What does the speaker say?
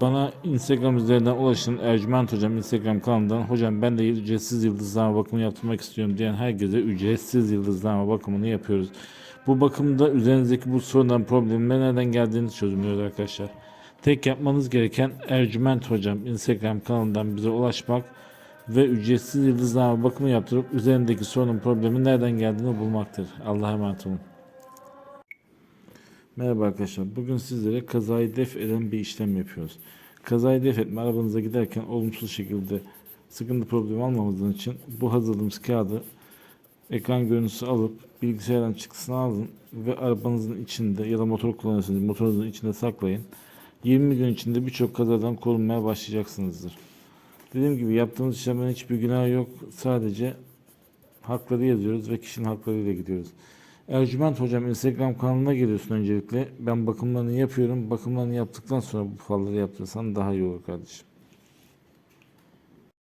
bana Instagram üzerinden ulaşın Ercüment Hocam Instagram kanalından hocam ben de ücretsiz yıldızlama bakımı yaptırmak istiyorum diyen herkese ücretsiz yıldızlama bakımını yapıyoruz. Bu bakımda üzerinizdeki bu sorunların problemin nereden geldiğini çözümlüyoruz arkadaşlar. Tek yapmanız gereken Ercüment Hocam Instagram kanalından bize ulaşmak ve ücretsiz yıldızlama bakımı yaptırıp üzerindeki sorunun problemin nereden geldiğini bulmaktır. Allah'a emanet olun. Merhaba arkadaşlar. Bugün sizlere kazayı def eden bir işlem yapıyoruz. Kazayı def etme arabanıza giderken olumsuz şekilde sıkıntı problemi almamızın için bu hazırladığımız kağıdı ekran görüntüsü alıp bilgisayardan çıktısını alın ve arabanızın içinde ya da motor kullanıyorsanız motorunuzun içinde saklayın. 20 gün içinde birçok kazadan korunmaya başlayacaksınızdır. Dediğim gibi yaptığımız işlemlerin hiçbir günahı yok. Sadece hakları yazıyoruz ve kişinin haklarıyla gidiyoruz. Ercüment Hocam Instagram kanalına geliyorsun öncelikle. Ben bakımlarını yapıyorum. Bakımlarını yaptıktan sonra bu falları yaptırırsan daha iyi olur kardeşim.